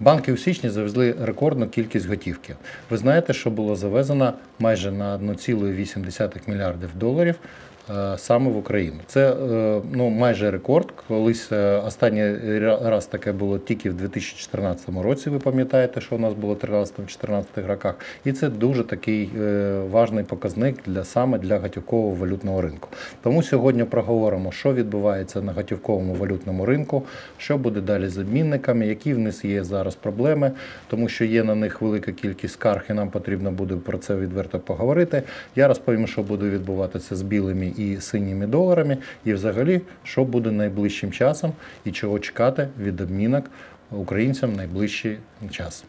Банки у січні завезли рекордну кількість готівки. Ви знаєте, що було завезено майже на 1,8 мільярдів доларів. Е, Саме в Україну. Це е, ну, майже рекорд. Колись е, останній раз таке було тільки в 2014 році. Ви пам'ятаєте, що у нас було в 13-14 роках. І це дуже такий важний показник для саме для готівкового валютного ринку. Тому сьогодні проговоримо, що відбувається на готівковому валютному ринку, що буде далі з обмінниками, які в них є зараз проблеми, тому що є на них велика кількість скарг, і нам потрібно буде про це відверто поговорити. Я розповім, що буде відбуватися з білими і синіми доларами, і взагалі, що буде найближчим часом і чого чекати від обмінок українцям найближчий час.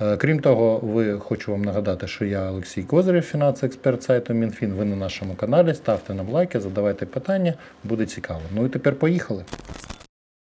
Е, Крім того, ви хочу вам нагадати, що я Олексій Козирєв, фінансовий експерт сайту Мінфін. Ви на нашому каналі. Ставте нам лайки, задавайте питання, буде цікаво. Ну і тепер поїхали.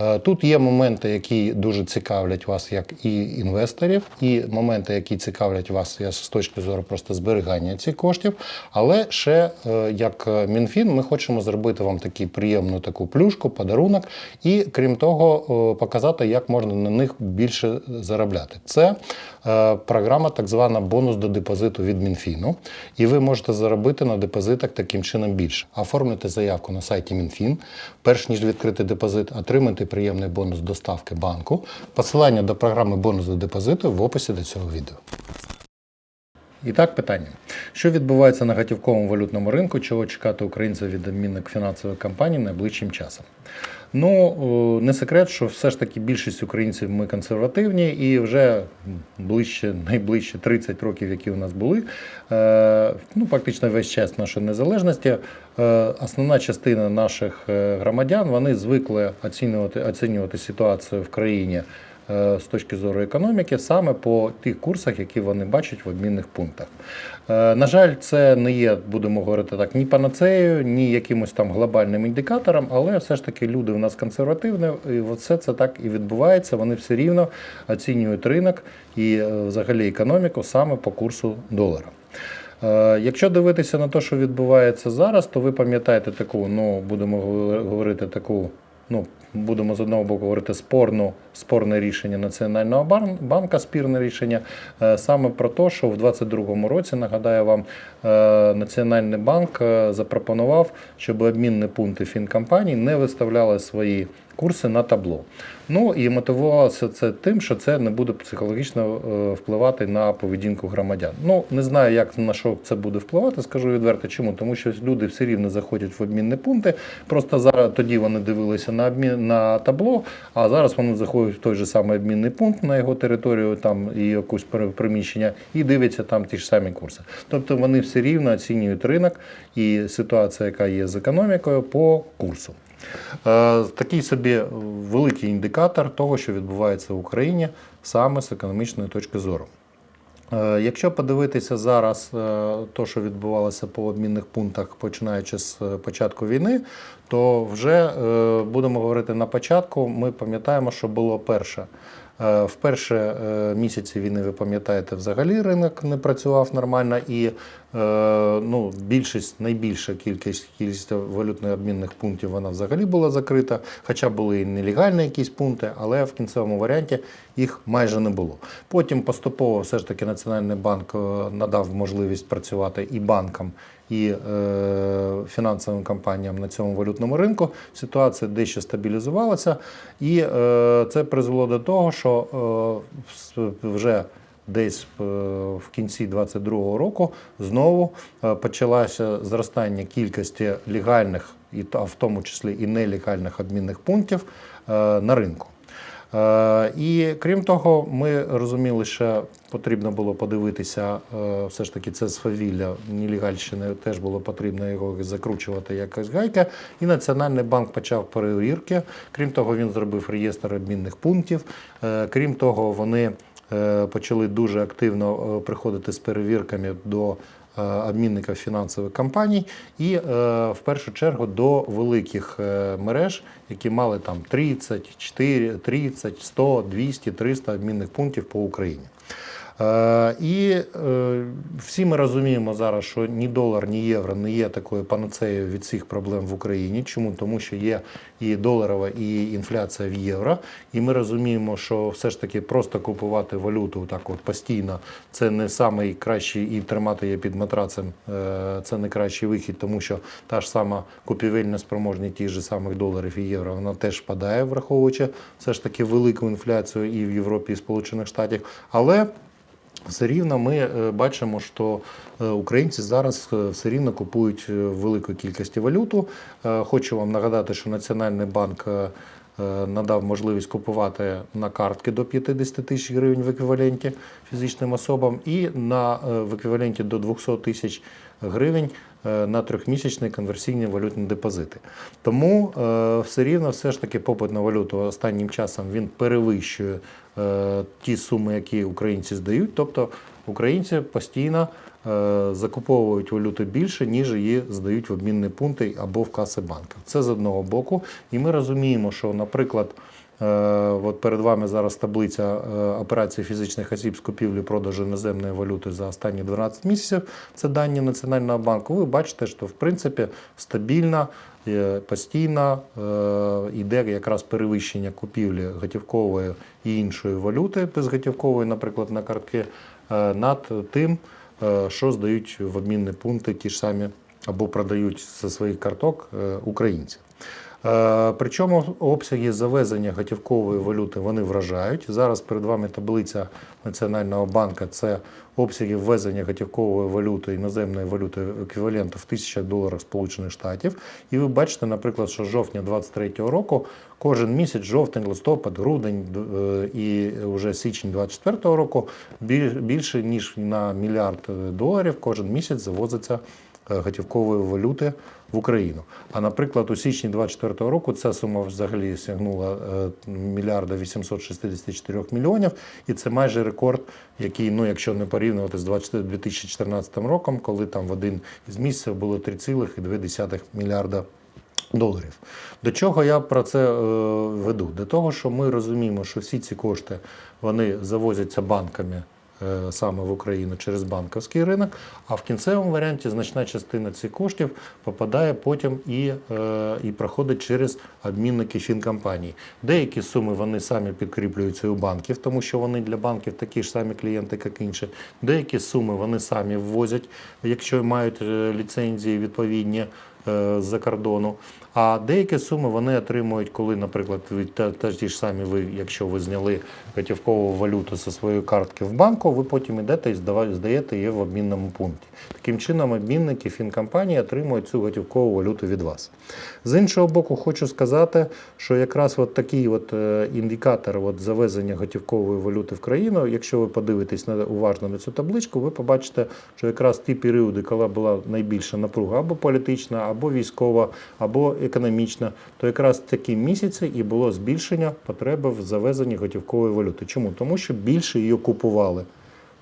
Е, Тут є моменти, які дуже цікавлять вас як і інвесторів, і моменти, які цікавлять вас з точки зору просто зберігання цих коштів. Але ще е, як е, Мінфін, ми хочемо зробити вам таку приємну таку плюшку, подарунок, і крім того, показати, як можна на них більше заробляти. Це програма, так звана бонус до депозиту від Мінфіну. І ви можете заробити на депозитах таким чином більше. Оформлюйте заявку на сайті Мінфін. Перш ніж відкрити депозит, отримайте приємний бонус доставки банку. Посилання до програми бонус до депозиту в описі до цього відео. І так, питання: що відбувається на готівковому валютному ринку, чого чекати українців від обмінних фінансових компаній найближчим часом? Ну, не секрет, що все ж таки більшість українців ми консервативні і вже ближче, найближче 30 років, які у нас були, е, ну, фактично весь час нашої незалежності, е, основна частина наших е, громадян вони звикли оцінювати, оцінювати ситуацію в країні е, з точки зору економіки саме по тих курсах, які вони бачать в обмінних пунктах. Е, На жаль, це не є, будемо говорити так, ні панацеєю, ні якимось там глобальним індикатором, але все ж таки люди у нас консервативні, і все це так і відбувається. Вони все рівно оцінюють ринок і е, взагалі економіку саме по курсу долара. Е, Якщо дивитися на те, що відбувається зараз, то ви пам'ятаєте таку, ну будемо говорити таку, ну будемо з одного боку говорити спорну, спорне рішення Національного бан- банка, спірне рішення. Е, саме про те, що в 2022 році, нагадаю вам, е, Національний банк е, запропонував, щоб обмінні пункти фінкомпаній не виставляли свої курси на табло. Ну і мотивувалося це тим, що це не буде психологічно е, впливати на поведінку громадян. Ну не знаю, як на що це буде впливати. Скажу відверто, чому тому, що люди все рівно заходять в обмінні пункти. Просто зараз тоді вони дивилися на обмін на табло, а зараз вони заходять в той же самий обмінний пункт на його територію, там і якусь приміщення, і дивляться там ті ж самі курси. Тобто вони все рівно оцінюють ринок і ситуація, яка є з економікою, по курсу. Е, Такий собі великий індикатор того, що відбувається в Україні саме з економічної точки зору. Е, Якщо подивитися зараз е, то, що відбувалося по обмінних пунктах, починаючи з початку війни, то вже будемо говорити на початку. Ми пам'ятаємо, що було перше В перші е, місяці війни, ви пам'ятаєте, взагалі ринок не працював нормально і е, ну, більшість, найбільша кількість, кількість валютно-обмінних пунктів вона взагалі була закрита, хоча були і нелегальні якісь пункти, але в кінцевому варіанті їх майже не було. Потім поступово все ж таки Національний банк е, надав можливість працювати і банкам, і е, фінансовим компаніям на цьому валютному ринку. Ситуація дещо стабілізувалася, і е, це призвело до того, що е, вже десь е, в кінці 2022 року знову е, почалося зростання кількості легальних, та- в тому числі і нелегальних обмінних пунктів е, на ринку. Е, І крім того, ми розуміли, що потрібно було подивитися, е, все ж таки це свавілля нелегальщини, теж було потрібно його закручувати якось гайка. І Національний банк почав перевірки. Крім того, він зробив реєстр обмінних пунктів. Е, Крім того, вони почали дуже активно приходити з перевірками до обмінників фінансових компаній і е, в першу чергу до великих е, мереж, які мали там 30, 4, 30, 100, 200, 300 обмінних пунктів по Україні. Е, І е, всі ми розуміємо зараз, що ні долар, ні євро не є такою панацеєю від всіх проблем в Україні. Чому? Тому що є і доларова, і інфляція в євро. І ми розуміємо, що все ж таки просто купувати валюту так от постійно це не найкращий і тримати її під матрацем. е, Це не кращий вихід, тому що та ж сама купівельна спроможність тих же самих доларів і євро вона теж падає, враховуючи все ж таки велику інфляцію і в Європі, і в Сполучених Штатах. Але все рівно ми е, бачимо, що е, українці зараз е, все рівно купують велику великій кількості валюту. Хочу вам нагадати, що Національний банк надав можливість купувати на картки до 50 тисяч гривень в еквіваленті фізичним особам і на в еквіваленті до 200 тисяч гривень е, на трьохмісячні конверсійні валютні депозити. Тому е, все рівно все ж таки попит на валюту останнім часом він перевищує е, ті суми, які українці здають. Тобто українці постійно закуповують валюту більше, ніж її здають в обмінні пункти або в каси банків. Це з одного боку. І ми розуміємо, що, наприклад, От перед вами зараз таблиця е, операцій фізичних осіб з купівлі продажу іноземної валюти за останні 12 місяців. Це дані Національного банку. Ви бачите, що в принципі стабільно, е, постійно е, йде якраз перевищення купівлі готівкової і іншої валюти безготівкової, наприклад, на картки, е, над тим, е, що здають в обмінні пункти ті ж самі або продають зі своїх карток е, українці. Е, Причому обсяги завезення готівкової валюти вони вражають. Зараз перед вами таблиця Національного банку це обсяги ввезення готівкової валюти іноземної валюти еквіваленту в тисячах доларів Сполучених Штатів. І ви бачите, наприклад, що з жовтня 2023 року кожен місяць, жовтень, листопад, грудень е, і вже січень 2024 року біль- більше ніж на мільярд доларів кожен місяць завозиться е, готівкової валюти в Україну. А наприклад, у січні 2024 року ця сума взагалі сягнула е, мільярда 864 мільйонів, і це майже рекорд, який, ну якщо не порівнювати з 24 2014 роком, коли там в один із місяців було 3,2 мільярда доларів. До чого я про це е, веду? До того, що ми розуміємо, що всі ці кошти вони завозяться банками саме в Україну через банківський ринок, а в кінцевому варіанті значна частина цих коштів попадає потім і, е, і проходить через обмінники фінкомпаній. Деякі суми вони самі підкріплюються у банків, тому що вони для банків такі ж самі клієнти, як інші. Деякі суми вони самі ввозять, якщо мають е, ліцензії відповідні е, з-за кордону. А деякі суми вони отримують, коли, наприклад, ви ті ж самі ви, якщо ви зняли готівкову валюту зі своєї картки в банку, ви потім йдете і здаєте її в обмінному пункті. Таким чином, обмінники фінкомпанії отримують цю готівкову валюту від вас. З іншого боку, хочу сказати, що якраз от такий от е, індикатор от завезення готівкової валюти в країну, якщо ви подивитесь на, уважно на цю табличку, ви побачите, що якраз ті періоди, коли була найбільша напруга або політична, або військова, або економічна, то якраз такі місяці і було збільшення потреби в завезенні готівкової валюти. Чому? Тому що більше її купували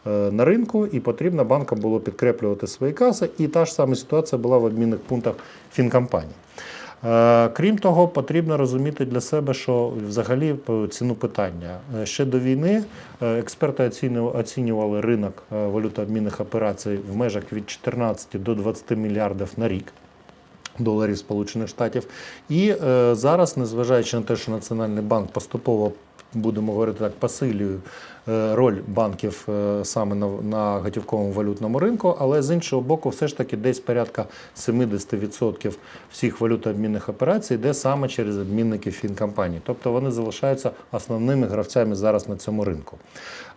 е, на ринку, і потрібно банкам було підкреплювати свої каси. І та ж сама ситуація була в обмінних пунктах фінкомпаній. Е, Крім того, потрібно розуміти для себе, що взагалі ціну питання Е, ще до війни е, експерти оцінювали, ринок е, валютообмінних операцій в межах від 14 до 20 мільярдів на рік. Доларів Сполучених Штатів, і е, зараз, незважаючи на те, що Національний банк поступово будемо говорити так, посилює роль банків е, саме на, на готівковому валютному ринку, але з іншого боку, все ж таки десь порядка 70% всіх валютообмінних операцій йде саме через обмінники фінкомпаній. Тобто вони залишаються основними гравцями зараз на цьому ринку.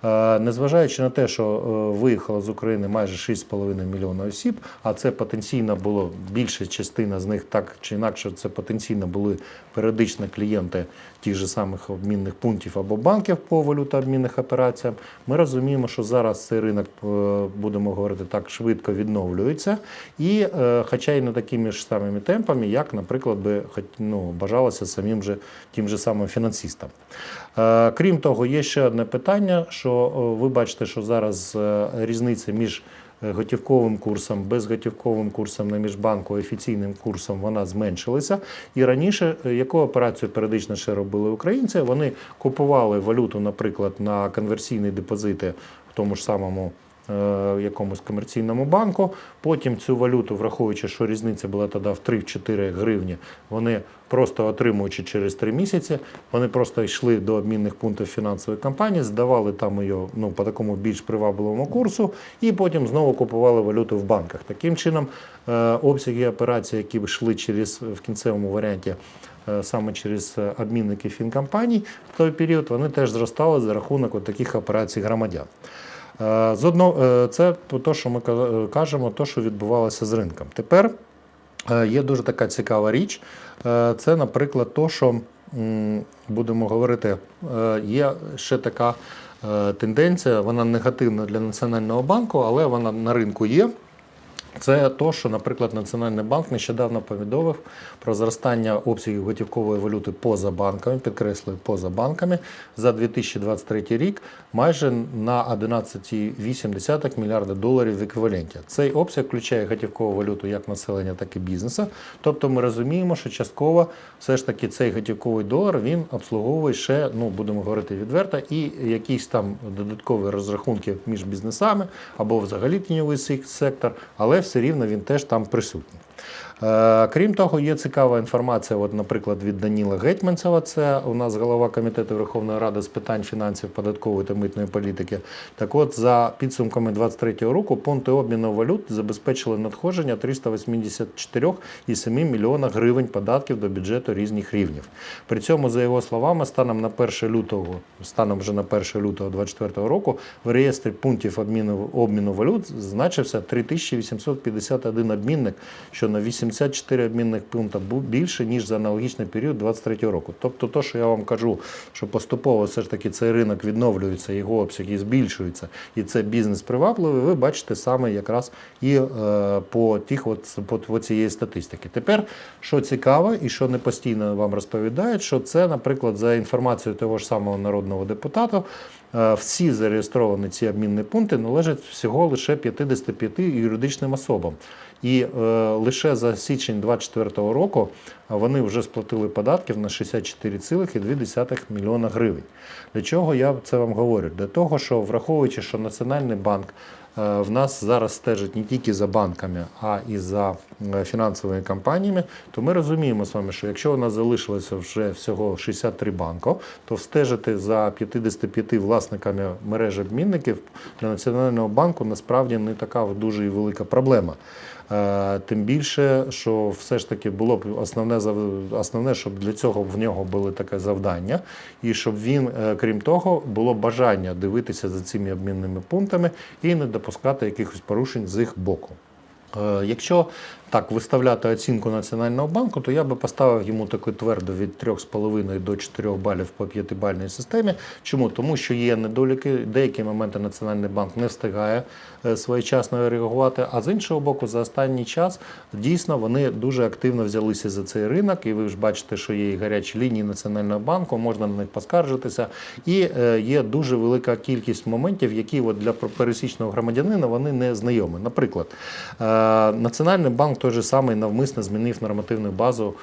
Е, Незважаючи на те, що е, виїхало з України майже 6,5 мільйона осіб, а це потенційно було більша частина з них так чи інакше, це потенційно були періодично клієнти тих же самих обмінних пунктів або банків по валютообмінних операціям. Ми розуміємо, що зараз цей ринок, е, будемо говорити так, швидко відновлюється, і е, хоча й не такими ж самими темпами, як, наприклад, би ну, бажалося самим же тим же самим фінансистам. Е, Крім того, є ще одне питання, що ви бачите, що зараз різниця між готівковим курсом, безготівковим курсом на міжбанку, офіційним курсом вона зменшилася. І раніше е, яку операцію періодично ще робили українці? Вони купували валюту, наприклад, на конверсійні депозити в тому ж самому. Е, Якомусь комерційному банку, потім цю валюту, враховуючи, що різниця була тоді в 3-4 гривні, вони просто отримуючи через 3 місяці, вони просто йшли до обмінних пунктів фінансової компанії, здавали там її ну, по такому більш привабливому курсу, і потім знову купували валюту в банках. Таким чином, е, обсяги операцій, які йшли через в кінцевому варіанті. е, Саме через обмінники фінкомпаній в той період вони теж зростали за рахунок от таких операцій громадян. Е, З одного, е, це те, що ми кажемо, то, що відбувалося з ринком. Тепер Е, Є дуже така цікава річ. Е, Це, наприклад, то, що будемо говорити, е, є ще така е, тенденція, вона негативна для Національного банку, але вона на ринку є. Це то, що, наприклад, Національний банк нещодавно повідомив про зростання обсягів готівкової валюти поза банками, підкреслюю, поза банками за 2023 рік майже на 11,8 мільярда доларів в еквіваленті. Цей обсяг включає готівкову валюту як населення, так і бізнесу. Тобто ми розуміємо, що частково все ж таки цей готівковий долар він обслуговує ще, ну будемо говорити відверто, і якісь там додаткові розрахунки між бізнесами або взагалі тіньовий сектор, але все рівно він теж там присутній. Е, Крім того, є цікава інформація, от, наприклад, від Даніла Гетьманцева, це у нас голова комітету Верховної Ради з питань фінансів, податкової та митної політики. Так от, за підсумками 2023 року, пункти обміну валют забезпечили надходження 384,7 мільйона гривень податків до бюджету різних рівнів. При цьому, за його словами, станом на 1 лютого, станом вже на 1 лютого 2024 року, в реєстрі пунктів обміну, обміну валют значився 3851 обмінник, що на 84 обмінних пункта більше, ніж за аналогічний період 2023 року. Тобто, то, що я вам кажу, що поступово все ж таки цей ринок відновлюється, його обсяги збільшуються, і це бізнес привабливий, ви бачите саме якраз і е, по тих от, по, по цієї статистики. Тепер, що цікаво і що не постійно вам розповідають, що це, наприклад, за інформацією того ж самого народного депутата, всі зареєстровані ці обмінні пункти належать всього лише 55 юридичним особам. І е, лише за січень 2024 року вони вже сплатили податків на 64,2 мільйона гривень. Для чого я це вам говорю? Для того, що враховуючи, що Національний банк е, в нас зараз стежить не тільки за банками, а і за е, фінансовими компаніями, то ми розуміємо з вами, що якщо у нас залишилося вже всього 63 банки, то стежити за 55 власниками мережі обмінників для Національного банку насправді не така дуже і велика проблема. Е, Тим більше, що все ж таки було б основне основне, щоб для цього в нього було таке завдання, і щоб він, е, крім того, було бажання дивитися за цими обмінними пунктами і не допускати якихось порушень з їх боку. Е, Якщо так виставляти оцінку Національного банку, то я би поставив йому таку твердо від 3,5 до 4 балів по п'ятибальній системі. Чому? Тому що є недоліки, деякі моменти Національний банк не встигає е, своєчасно реагувати. А з іншого боку, за останній час дійсно вони дуже активно взялися за цей ринок, і ви ж бачите, що є і гарячі лінії Національного банку, можна на них поскаржитися. І е, є дуже велика кількість моментів, які от для пересічного громадянина вони не знайомі. Наприклад, е, Національний банк той же самий навмисно змінив нормативну базу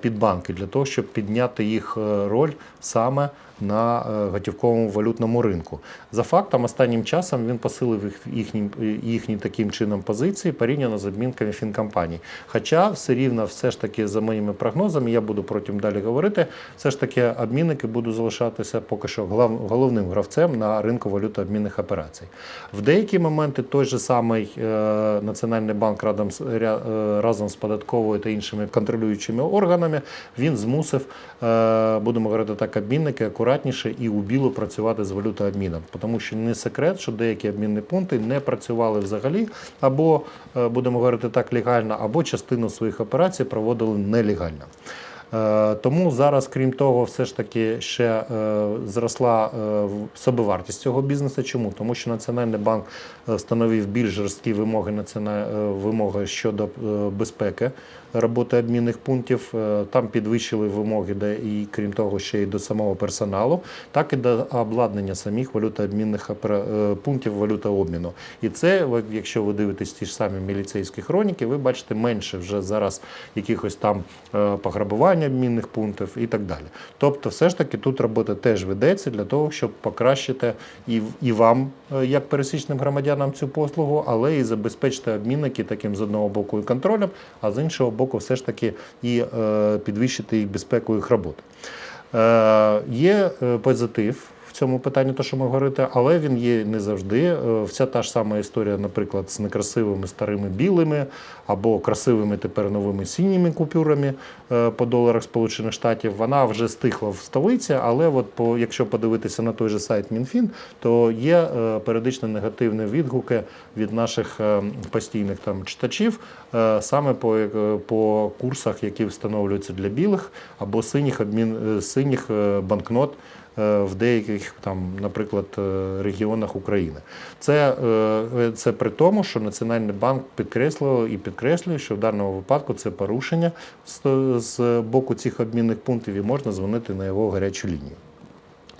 під банки для того, щоб підняти їх е, роль саме на е, готівковому валютному ринку. За фактом, останнім часом він посилив їх, їхні, їхні таким чином позиції порівняно з обмінками фінкомпаній. Хоча все рівно, все ж таки, за моїми прогнозами, я буду протягом далі говорити, все ж таки обмінники будуть залишатися поки що головним гравцем на ринку валютообмінних операцій. В деякі моменти той же самий е, Національний банк е, разом з податковою та іншими контролюючими органами він змусив, е, будемо говорити так, обмінники акуратніше і у білу працювати з валютообміном. Тому що не секрет, що деякі обмінні пункти не працювали взагалі, або е, будемо говорити так легально, або частину своїх операцій проводили нелегально. Е, Тому зараз, крім того, все ж таки ще зросла собівартість цього бізнесу. Чому? Тому що Національний банк встановив більш жорсткі вимоги, вимоги щодо безпеки роботи обмінних пунктів. Е, Там підвищили вимоги, де і крім того, ще й до самого персоналу, так і до обладнання самих валютообмінних е, пунктів валютообміну. І це, якщо ви дивитесь ті ж самі міліцейські хроніки, ви бачите менше вже зараз якихось там е, пограбувань обмінних пунктів і так далі. Тобто, все ж таки тут робота теж ведеться для того, щоб покращити і, і вам, як пересічним громадянам, цю послугу, але і забезпечити обмінники таким з одного боку і контролем, а з іншого боку, все ж таки і е, підвищити їх безпеку їх роботи. Е, є е, позитив цьому питанні, то що ми говорите, але він є не завжди. Е, Вся та ж сама історія, наприклад, з некрасивими старими білими або красивими тепер новими синіми купюрами е, по доларах Сполучених Штатів. Вона вже стихла в столиці, але от по, якщо подивитися на той же сайт МінФін, то є е, періодично негативні відгуки від наших постійних там читачів саме по, по курсах, які встановлюються для білих або синіх обмін синіх банкнот в деяких там, наприклад, е, регіонах України. Це, е, це при тому, що Національний банк підкреслив і підкреслює, що в даному випадку це порушення з, боку цих обмінних пунктів і можна дзвонити на його гарячу лінію.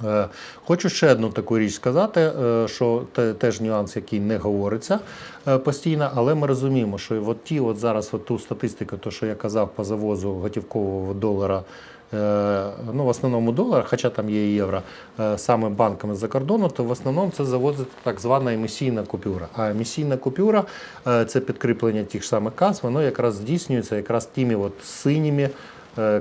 Е, Хочу ще одну таку річ сказати, е, що те, теж нюанс, який не говориться е, постійно, але ми розуміємо, що от ті, от зараз от ту статистику, то що я казав по завозу готівкового долара. Е, Ну, в основному долар, хоча там є євро, е, саме банками з-за кордону, то в основному це завозить так звана емісійна купюра. А емісійна купюра е, це підкріплення тих ж самих кас, воно якраз здійснюється якраз тими от синіми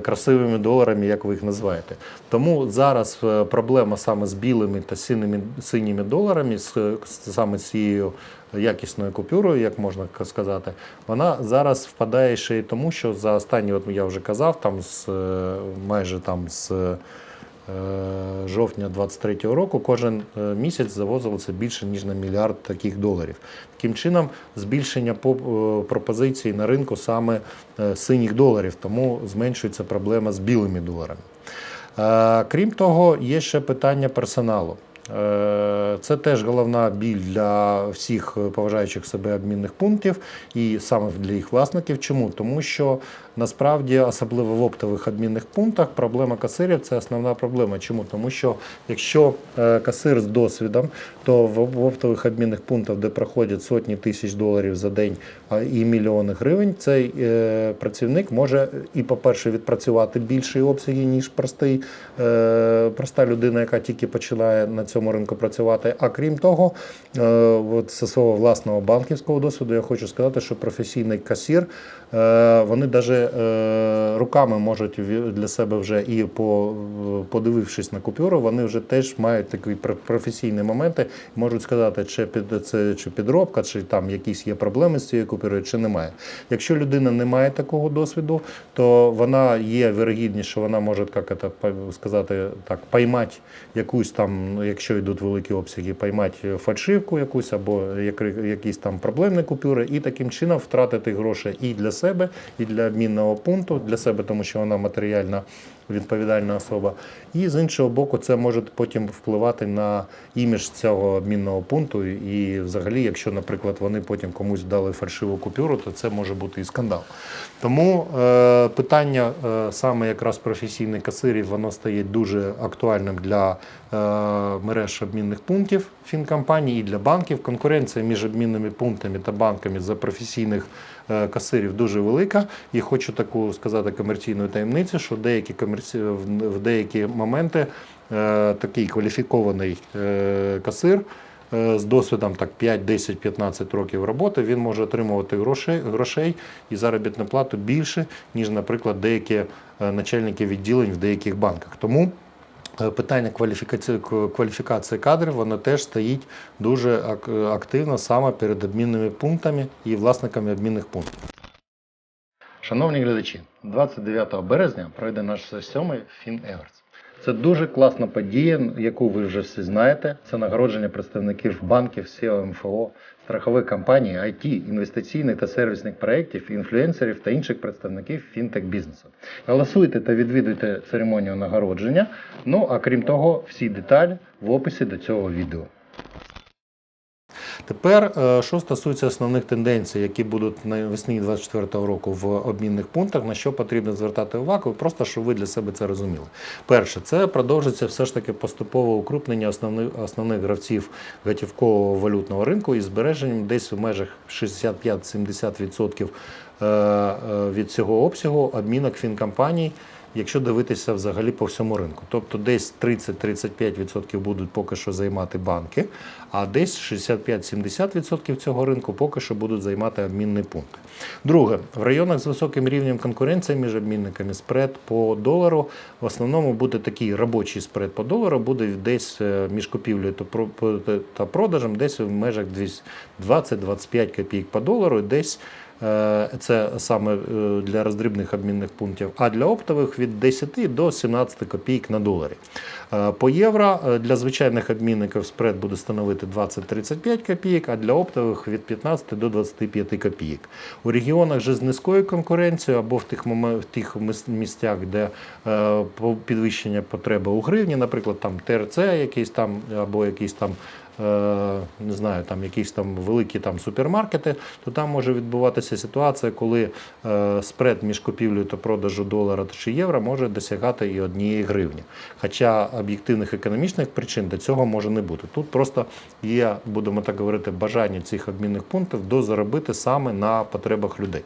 красивими доларами, як ви їх називаєте. Тому зараз проблема саме з білими та синіми, синіми доларами, з, саме цією якісною купюрою, як можна сказати, вона зараз впадає ще й тому, що за останні, от я вже казав, там з е, майже там з. е, Жовтня 23-го року кожен е, місяць завозилося більше ніж на мільярд таких доларів. Таким чином, збільшення по- пропозицій на ринку саме синіх доларів, тому зменшується проблема з білими доларами. Крім того, є ще питання персоналу. Е, Це теж головна біль для всіх е, поважаючих себе обмінних пунктів і саме для їх власників. Чому? Тому що насправді, особливо в оптових обмінних пунктах, проблема касирів це основна проблема. Чому? Тому що якщо е, касир з досвідом, то в оптових обмінних пунктах, де проходять сотні тисяч доларів за день і мільйони гривень, цей е, працівник може і, по-перше, відпрацювати більші обсяги, ніж простий, е, проста людина, яка тільки починає на цьому ринку працювати. А крім того, е, от зі свого власного банківського досвіду я хочу сказати, що професійний касір, е, вони навіть руками можуть для себе вже і по, подивившись на купюру, вони вже теж мають такі пр- професійні моменти, можуть сказати, чи під це чи підробка, чи там якісь є проблеми з цією купюрою, чи немає. Якщо людина не має такого досвіду, то вона є вірогідність, що вона може як це сказати так, поймати якусь там, якщо йдуть великі обсяги, поймати фальшивку якусь або якісь там проблемні купюри, і таким чином втратити гроші і для себе, і для обмінного пункту, для себе, тому що вона матеріально відповідальна особа. І з іншого боку, це може потім впливати на імідж цього обмінного пункту. І взагалі, якщо, наприклад, вони потім комусь дали фальшиву купюру, то це може бути і скандал. Тому е, питання е, саме якраз професійних касирів, воно стає дуже актуальним для е, мереж обмінних пунктів фінкомпаній і для банків. Конкуренція між обмінними пунктами та банками за професійних е, касирів дуже велика. І хочу таку сказати комерційну таємницю, що деякі комерці... в деякі моменти е, такий кваліфікований е, касир. е, З досвідом так 5, 10, 15 років роботи він може отримувати грошей, грошей і заробітну плату більше, ніж, наприклад, деякі начальники відділень в деяких банках. Тому питання кваліфікації кадрів воно теж стоїть дуже активно саме перед обмінними пунктами і власниками обмінних пунктів. Шановні глядачі, 29 березня пройде наш сьомий Фін Еверс. Це дуже класна подія, яку ви вже всі знаєте. Це нагородження представників банків, SEO, МФО, страхових компаній, IT, інвестиційних та сервісних проєктів, інфлюенсерів та інших представників фінтек-бізнесу. Голосуйте та відвідуйте церемонію нагородження. Ну а крім того, всі деталі в описі до цього відео. Тепер, е, що стосується основних тенденцій, які будуть навесні 2024 року в обмінних пунктах, на що потрібно звертати увагу, просто щоб ви для себе це розуміли. Перше, це продовжиться все ж таки поступове укрупнення основних, основних гравців готівкового валютного ринку із збереженням десь в межах 65-70% е, е, від цього обсягу обмінок фінкомпаній якщо дивитися взагалі по всьому ринку. Тобто десь 30-35% будуть поки що займати банки, а десь 65-70% цього ринку поки що будуть займати обмінний пункт. Друге, в районах з високим рівнем конкуренції між обмінниками спред по долару в основному буде такий робочий спред по долару, буде десь е, між купівлею та продажем, десь в межах 20-25 копійок по долару, десь Це саме е, для роздрібних обмінних пунктів, а для оптових від 10 до 17 копійок на доларі. Е, По євро е, для звичайних обмінників спред буде становити 20-35 копійок, а для оптових від 15 до 25 копійок. У регіонах же з низькою конкуренцією або в тих, в тих місцях, де е, підвищення потреби у гривні, наприклад, там ТРЦ якийсь там або якийсь там е, не знаю, там якісь там великі там супермаркети, то там може відбуватися ситуація, коли е, спред між купівлею та продажу долара чи євро може досягати і однієї гривні. Хоча об'єктивних економічних причин до цього може не бути. Тут просто є, будемо так говорити, бажання цих обмінних пунктів дозаробити саме на потребах людей.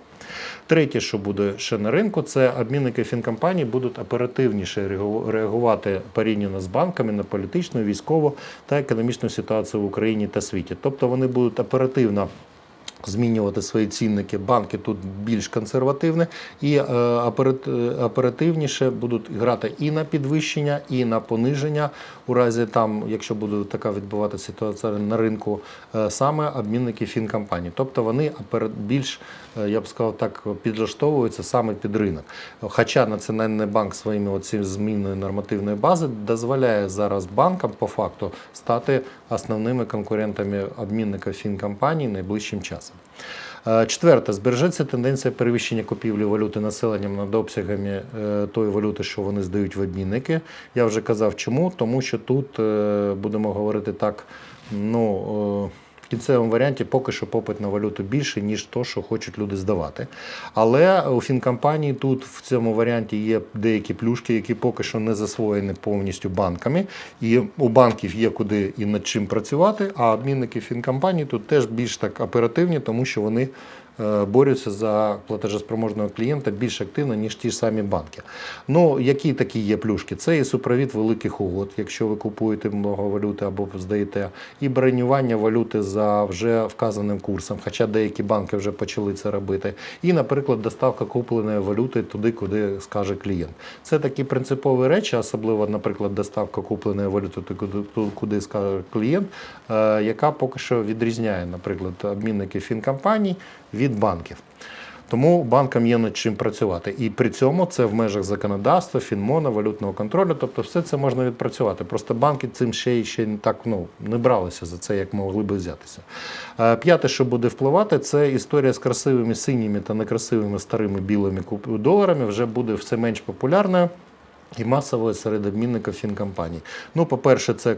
Третє, що буде ще на ринку, це обмінники фінкомпаній будуть оперативніше реагу- реагувати порівняно з банками на політичну, військову та економічну ситуацію в Україні та світі. Тобто вони будуть оперативно. Змінювати свої цінники, банки тут більш консервативні і е, е, оперативніше будуть грати і на підвищення, і на пониження у разі там, якщо буде така відбуватися ситуація на ринку, е, саме обмінники фінкомпаній. Тобто вони більш, е, я б сказав так, підлаштовуються саме під ринок. Хоча Національний банк своїми оці зміною нормативної бази дозволяє зараз банкам по факту стати основними конкурентами обмінника фінкомпаній найближчим часом. Е, Четверте, збережеться тенденція перевищення купівлі валюти населенням над обсягами е, тої валюти, що вони здають в обмінники. Я вже казав, чому, тому що тут е, будемо говорити так, ну. В кінцевому варіанті поки що попит на валюту більше, ніж то, що хочуть люди здавати. Але у фінкомпанії тут в цьому варіанті є деякі плюшки, які поки що не засвоєні повністю банками. І у банків є куди і над чим працювати, а обмінники фінкомпанії тут теж більш так оперативні, тому що вони борються за платежеспроможного клієнта більш активно, ніж ті ж самі банки. Ну, які такі є плюшки? Це і супровід великих угод, якщо ви купуєте много валюти або здаєте, і бронювання валюти за вже вказаним курсом, хоча деякі банки вже почали це робити. І, наприклад, доставка купленої валюти туди, куди скаже клієнт. Це такі принципові речі, особливо, наприклад, доставка купленої валюти туди, куди, скаже клієнт, е, яка поки що відрізняє, наприклад, обмінники фінкомпаній банків. Тому банкам є над чим працювати. І при цьому це в межах законодавства, фінмона, валютного контролю. Тобто все це можна відпрацювати. Просто банки цим ще й ще не так ну, не бралися за це, як могли би взятися. Е, П'яте, що буде впливати, це історія з красивими синіми та некрасивими старими білими доларами вже буде все менш популярною. І масового серед обмінників фінкомпаній. Ну, по-перше, це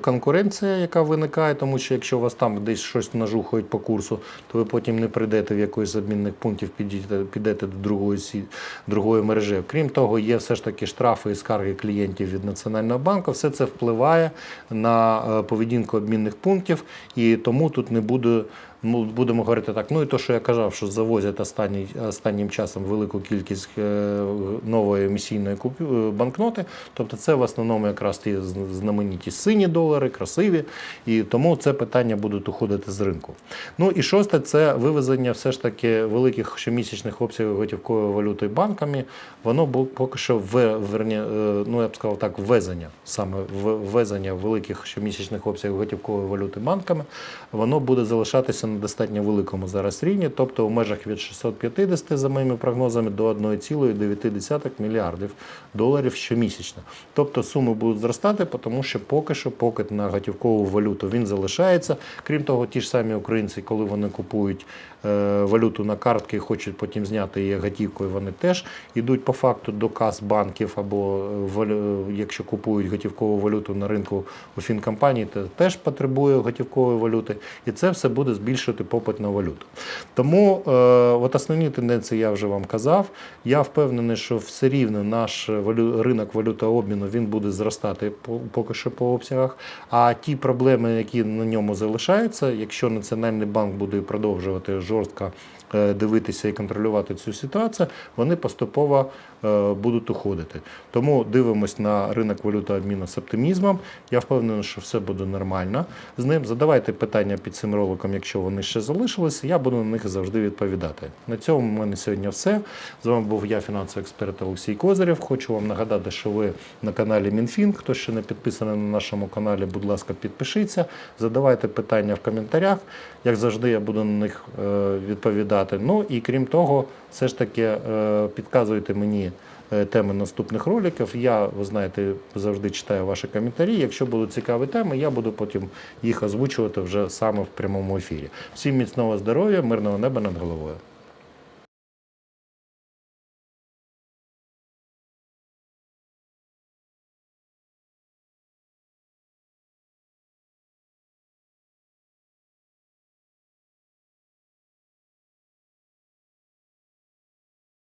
конкуренція, яка виникає, тому що якщо у вас там десь щось нажухають по курсу, то ви потім не прийдете в якийсь з обмінних пунктів, підійдете, підете до другої, сі- другої мережі. Крім того, є все ж таки штрафи і скарги клієнтів від Національного банку. Все це впливає на е, поведінку обмінних пунктів, і тому тут не буде. Будемо говорити так. Ну і то, що я казав, що завозять останній, останнім часом велику кількість е, нової емісійної е, банкноти. Тобто це в основному якраз ті знамениті сині долари, красиві, і тому це питання будуть уходити з ринку. Ну і шосте це вивезення все ж таки великих щомісячних обсягів готівкової валюти банками. Воно поки що в, верні, е, ну я б сказав так, ввезення, саме ввезення великих щомісячних обсягів готівкової валюти банками, воно буде залишатися на достатньо великому зараз рівні, тобто в межах від 650 за моїми прогнозами до 1,9 мільярдів доларів щомісячно. Тобто суми будуть зростати, тому що поки що попит на готівкову валюту він залишається. Крім того, ті ж самі українці, коли вони купують е, валюту на картки і хочуть потім зняти її готівкою, вони теж йдуть по факту до кас банків або е, валю- е, якщо купують готівкову валюту на ринку у фінкомпанії, то теж потребує готівкової валюти, і це все буде збільшувати попит на валюту. Тому е, от основні тенденції я вже вам казав. Я впевнений, що все рівно наш валю, ринок валютообміну він буде зростати поки що по обсягах. А ті проблеми, які на ньому залишаються, якщо Національний банк буде продовжувати жорстко дивитися і контролювати цю ситуацію, вони поступово е, будуть уходити. Тому дивимось на ринок валютообміну з оптимізмом. Я впевнений, що все буде нормально з ним. Задавайте питання під цим роликом, якщо вони ще залишилися. Я буду на них завжди відповідати. На цьому в мене сьогодні все. З вами був я, фінансовий експерт Олексій Козирєв. Хочу вам нагадати, що ви на каналі Мінфін. Хто ще не підписаний на нашому каналі, будь ласка, підпишіться, задавайте питання в коментарях. Як завжди, я буду на них е, відповідати. Ну і крім того, все ж таки е, підказуйте мені. е, Теми наступних роликів. Я, ви знаєте, завжди читаю ваші коментарі. Якщо будуть цікаві теми, я буду потім їх озвучувати вже саме в прямому ефірі. Всім міцного здоров'я, мирного неба над головою.